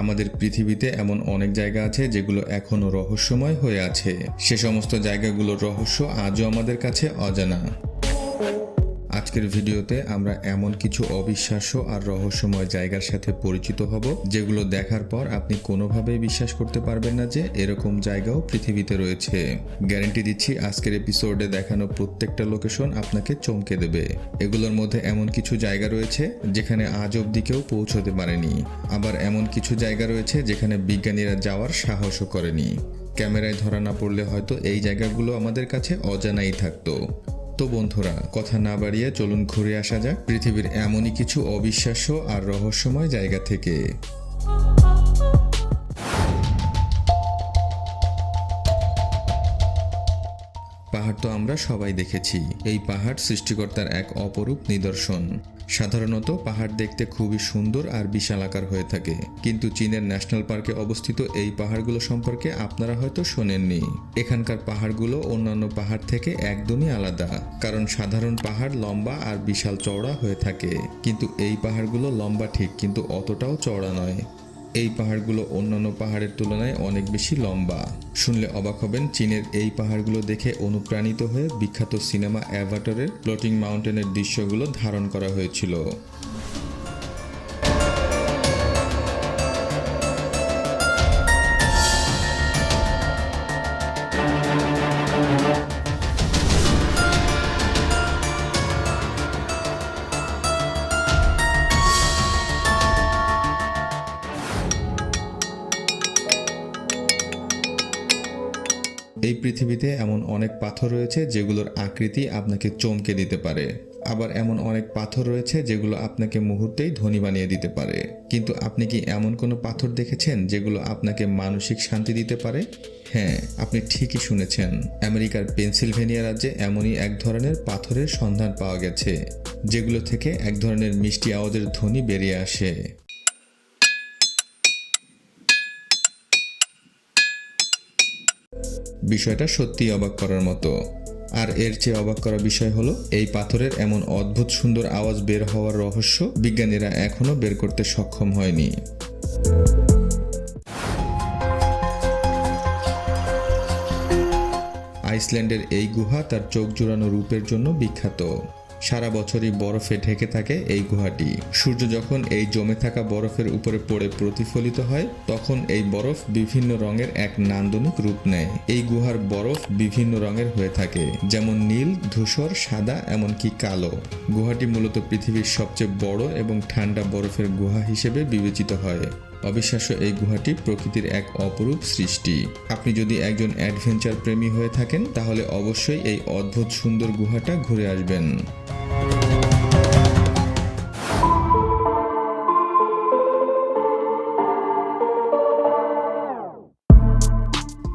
আমাদের পৃথিবীতে এমন অনেক জায়গা আছে যেগুলো এখনও রহস্যময় হয়ে আছে। সে সমস্ত জায়গাগুলোর রহস্য আজও আমাদের কাছে অজানা। আজকের ভিডিওতে আমরা এমন কিছু অবিশ্বাস্য আর রহস্যময় জায়গার সাথে পরিচিত হব, যেগুলো দেখার পর আপনি কোনোভাবেই বিশ্বাস করতে পারবেন না যে এরকম জায়গাও পৃথিবীতে রয়েছে। গ্যারেন্টি দিচ্ছি, আজকের এপিসোডে দেখানো প্রত্যেকটা লোকেশন আপনাকে চমকে দেবে। এগুলোর মধ্যে এমন কিছু জায়গা রয়েছে, যেখানে আজ অব্দি কেউ পৌঁছতে পারেনি। আবার এমন কিছু জায়গা রয়েছে, যেখানে বিজ্ঞানীরা যাওয়ার সাহসও করেনি। ক্যামেরায় ধরা না পড়লে হয়তো এই জায়গাগুলো আমাদের কাছে অজানাই থাকতো। তো বন্ধুরা, কথা না বাড়িয়ে চলুন ঘুরে আসা যাক পৃথিবীর এমনই কিছু অবিশ্বাস্য আর রহস্যময় জায়গা থেকে। পাহাড় তো আমরা সবাই দেখেছি। এই পাহাড় সৃষ্টিকর্তার এক অপরূপ নিদর্শন। সাধারণত পাহাড় দেখতে খুবই সুন্দর আর বিশাল আকার হয়ে থাকে। কিন্তু চীনের ন্যাশনাল পার্কে অবস্থিত এই পাহাড়গুলো সম্পর্কে আপনারা হয়তো শোনেননি। এখানকার পাহাড়গুলো অন্যান্য পাহাড় থেকে একদমই আলাদা। কারণ সাধারণ পাহাড় লম্বা আর বিশাল চওড়া হয়ে থাকে। কিন্তু এই পাহাড়গুলো লম্বা ঠিক, কিন্তু অতটাও চওড়া নয়। এই পাহাড়গুলো অন্যান্য পাহাড়ের তুলনায় অনেক বেশি লম্বা। শুনলে অবাক হবেন, চীনের এই পাহাড়গুলো দেখে অনুপ্রাণিত হয়ে বিখ্যাত সিনেমা অ্যাভাটারের ফ্লোটিং মাউন্টেনের দৃশ্যগুলো ধারণ করা হয়েছিল। এই পৃথিবীতে এমন অনেক পাথর রয়েছে যেগুলোর আকৃতি আপনাকে চমকে দিতে পারে। আবার এমন অনেক পাথর রয়েছে যেগুলো আপনাকে মুহূর্তেই ধনী বানিয়ে দিতে পারে। কিন্তু আপনি কি এমন কোনো পাথর দেখেছেন যেগুলো আপনাকে মানসিক শান্তি দিতে পারে? হ্যাঁ আপনি ঠিকই শুনেছেন। আমেরিকার পেনসিলভেনিয়া রাজ্যে এমনই এক ধরনের পাথরের সন্ধান পাওয়া গেছে, যেগুলো থেকে এক ধরনের মিষ্টি আওয়াজের ধ্বনি বেরিয়ে আসে। বিষয়টা সত্যি অবাক করার মতো। আর এর চেয়ে অবাক করা বিষয় হলো, এই পাথরের এমন অদ্ভুত সুন্দর আওয়াজ বের হওয়ার রহস্য বিজ্ঞানীরা এখনও বের করতে সক্ষম হয়নি। আইসল্যান্ডের এই গুহা তার চোখ জোড়ানো রূপের জন্য বিখ্যাত। সারা বছরই বরফে ঢেকে থাকে এই গুহাটি। সূর্য যখন এই জমে থাকা বরফের উপরে পড়ে প্রতিফলিত হয়, তখন এই বরফ বিভিন্ন রঙের এক নান্দনিক রূপ নেয়। এই গুহার বরফ বিভিন্ন রঙের হয়ে থাকে, যেমন নীল, ধূসর, সাদা, এমনকি কালো। গুহাটি মূলত পৃথিবীর সবচেয়ে বড় এবং ঠান্ডা বরফের গুহা হিসেবে বিবেচিত হয়। অবিশ্বাস্য এই গুহাটি প্রকৃতির এক অপরূপ সৃষ্টি। আপনি যদি একজন অ্যাডভেঞ্চার প্রেমী হয়ে থাকেন, তাহলে অবশ্যই এই অদ্ভুত সুন্দর গুহাটা ঘুরে আসবেন।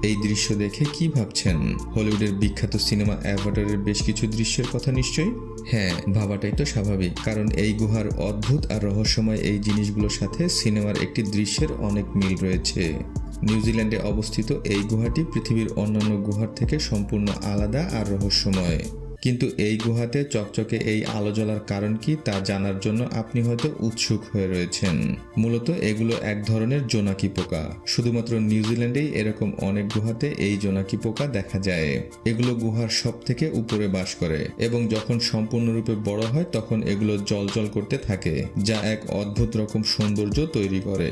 এই দৃশ্য দেখে কি ভাবছেন? হলিউডের বিখ্যাত সিনেমা অ্যাভাটারের বেশ কিছু দৃশ্যের কথা নিশ্চয়ই? হ্যাঁ ভাবাটাই তো স্বাভাবিক, কারণ এই গুহার অদ্ভুত আর রহস্যময় এই জিনিসগুলোর সাথে সিনেমার একটি দৃশ্যের অনেক মিল রয়েছে। নিউজিল্যান্ডে অবস্থিত এই গুহাটি পৃথিবীর অন্যান্য গুহার থেকে সম্পূর্ণ আলাদা আর রহস্যময়। কিন্তু এই গুহাতে চকচকে এই আলো জ্বলার কারণ কি তা জানার জন্য আপনি হয়তো উৎসুক হয়ে রয়েছেন। মূলত এগুলো এক ধরনের জোনাকি পোকা। শুধুমাত্র নিউজিল্যান্ডেই এরকম অনেক গুহাতে এই জোনাকি পোকা দেখা যায়। এগুলো গুহার সব থেকে উপরে বাস করে এবং যখন সম্পূর্ণরূপে বড় হয় তখন এগুলো জলজল করতে থাকে, যা এক অদ্ভুত রকম সৌন্দর্য তৈরি করে।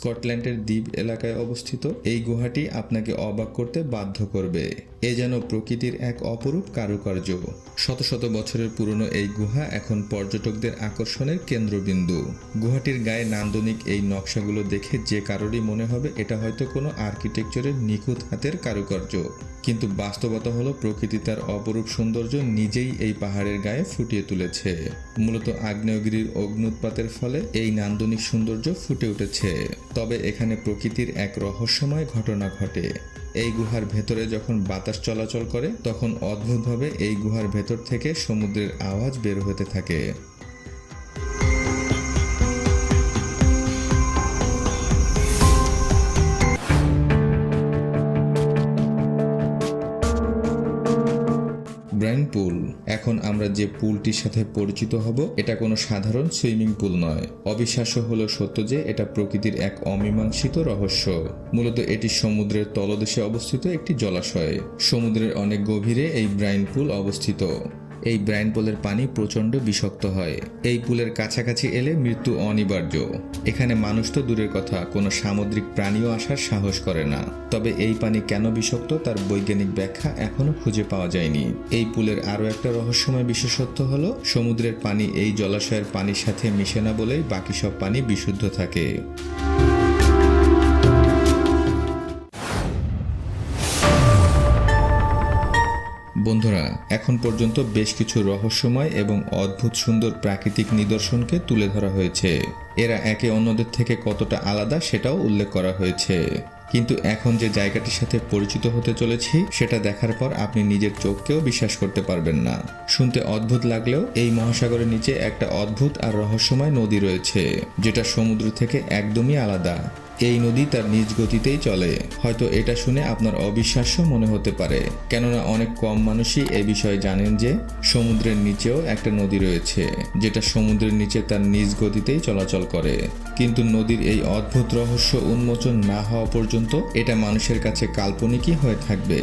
স্কটল্যান্ডের দ্বীপ এলাকায় অবস্থিত। এই গুহাটি আপনাকে অবাক করতে বাধ্য করবে। এ যেন প্রকৃতির এক অপরূপ কারুকার্য। শত শত বছরের পুরনো এই গুহা এখন পর্যটকদের আকর্ষণের কেন্দ্রবিন্দু। গুহাটির গায়ে নান্দনিক এই নকশাগুলো দেখে যে কারোরই মনে হবে, এটা হয়তো কোনো আর্কিটেকচারের নিখুঁত হাতের কারুকার্য। কিন্তু বাস্তবতা হলো প্রকৃতি তার অপরূপ সৌন্দর্য নিজেই এই পাহাড়ের গায়ে ফুটিয়ে তুলেছে। মূলত আগ্নেয়গিরির অগ্নুৎপাতের ফলে এই নান্দনিক সৌন্দর্য ফুটে উঠেছে। তবে এখানে প্রকৃতির এক রহস্যময় ঘটনা ঘটে। এই গুহার ভেতরে যখন বাতাস চলাচল করে, তখন অদ্ভুতভাবে এই গুহার ভেতর থেকে সমুদ্রের আওয়াজ বের হতে থাকে। এখন আমরা যে পুলটির সাথে পরিচিত হব, এটা কোনো সাধারণ সুইমিং পুল নয়। অবিশ্বাস্য হলো সত্য যে এটা প্রকৃতির এক অমীমাংসিত রহস্য। মূলত এটি সমুদ্রের তলদেশে অবস্থিত একটি জলাশয়। সমুদ্রের অনেক গভীরে এই ব্রাইন পুল অবস্থিত। এই ব্রাইন পুলের পানি প্রচণ্ড বিষাক্ত হয়। এই পুলের কাছাকাছি এলে মৃত্যু অনিবার্য। এখানে মানুষ তো দূরের কথা, কোনো সামুদ্রিক প্রাণীও আসার সাহস করে না। তবে এই পানি কেন বিষাক্ত তার বৈজ্ঞানিক ব্যাখ্যা এখনও খুঁজে পাওয়া যায়নি। এই পুলের আরও একটা রহস্যময় বিশেষত্ব হল, সমুদ্রের পানি এই জলাশয়ের পানির সাথে মিশে না বলেই বাকি সব পানি বিশুদ্ধ থাকে। বন্ধুরা, এখন পর্যন্ত বেশ কিছু রহস্যময় এবং অদ্ভুত সুন্দর প্রাকৃতিক নিদর্শনকে তুলে ধরা হয়েছে। এরা একে অন্যদের থেকে কতটা আলাদা সেটাও উল্লেখ করা হয়েছে। কিন্তু এখন যে জায়গাটির সাথে পরিচিত হতে চলেছি, সেটা দেখার পর আপনি নিজের চোখকেও বিশ্বাস করতে পারবেন না। শুনতে অদ্ভুত লাগলেও এই মহাসাগরের নিচে একটা অদ্ভুত আর রহস্যময় নদী রয়েছে, যেটা সমুদ্র থেকে একদমই আলাদা। এই নদী তার নিজ গতিতেই চলে। হয়তো এটা শুনে আপনার অবিশ্বাস্য মনে হতে পারে। কেননা অনেক কম মানুষই এ বিষয়ে জানেন যে সমুদ্রের নিচেও একটা নদী রয়েছে, যেটা সমুদ্রের নিচে তার নিজ গতিতেই চলাচল করে। কিন্তু নদীর এই অদ্ভুত রহস্য উন্মোচন না হওয়া পর্যন্ত এটা মানুষের কাছে কাল্পনিকই হয়ে থাকবে।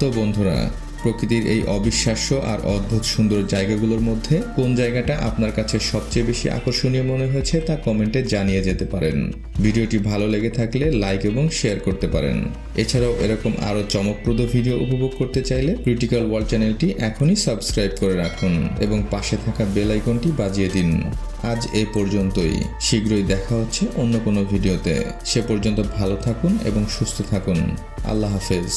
তো বন্ধুরা প্রকৃতির এই অবিশ্বাস্য আর অদ্ভুত সুন্দর জায়গাগুলোর মধ্যে কোন জায়গাটা আপনার কাছে সবচেয়ে বেশি আকর্ষণীয় মনে হয়েছে তা কমেন্টে জানিয়ে যেতে পারেন। ভিডিওটি ভালো লেগে থাকলে লাইক এবং শেয়ার করতে পারেন। এছাড়াও এরকম আরও চমকপ্রদ ভিডিও উপভোগ করতে চাইলে ক্রিটিক্যাল ওয়ার্ল্ড চ্যানেলটি এখনই সাবস্ক্রাইব করে রাখুন এবং পাশে থাকা বেল আইকনটি বাজিয়ে দিন। আজ এ পর্যন্তই। শীঘ্রই দেখা হচ্ছে অন্য কোনো ভিডিওতে। সে পর্যন্ত ভালো থাকুন এবং সুস্থ থাকুন। আল্লাহ হাফেজ।